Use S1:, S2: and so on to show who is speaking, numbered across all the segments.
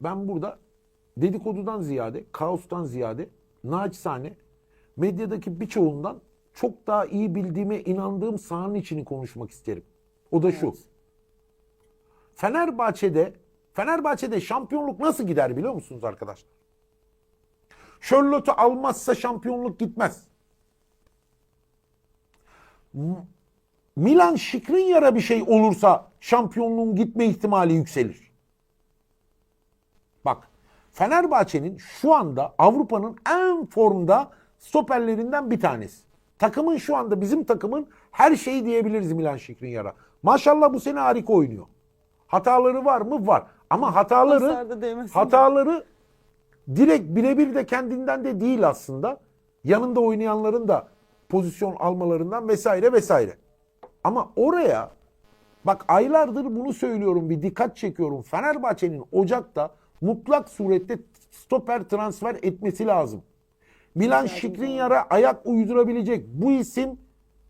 S1: ben burada dedikodudan ziyade, kaostan ziyade naçizane medyadaki birçoğundan çok daha iyi bildiğime inandığım sahanın içini konuşmak isterim. O da şu. Fenerbahçe'de Fenerbahçe'de şampiyonluk nasıl gider biliyor musunuz arkadaşlar? Charlotte'u almazsa şampiyonluk gitmez. Milan Skriniar'a bir şey olursa şampiyonluğun gitme ihtimali yükselir. Bak Fenerbahçe'nin şu anda Avrupa'nın en formda stoperlerinden bir tanesi. Takımın şu anda bizim takımın her şeyi diyebiliriz Milan Skriniar'a. Maşallah bu sene harika oynuyor. Hataları var mı? Var. Ama hataları hataları direkt birebir de kendinden de değil aslında. Yanında oynayanların da pozisyon almalarından vesaire vesaire. Ama oraya bak aylardır bunu söylüyorum bir dikkat çekiyorum. Fenerbahçe'nin Ocak'ta mutlak surette stoper transfer etmesi lazım. Milan Skriniar'a ayak uydurabilecek bu isim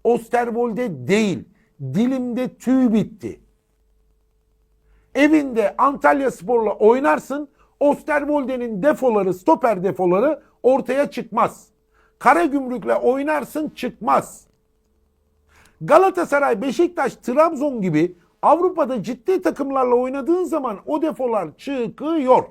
S1: Osterwolde değil. Dilimde tüy bitti. Evinde Antalya Spor'la oynarsın. Osterwolde'nin defoları, stoper defoları ortaya çıkmaz. Karagümrük'le oynarsın çıkmaz. Galatasaray, Beşiktaş, Trabzon gibi Avrupa'da ciddi takımlarla oynadığın zaman o defolar çıkıyor.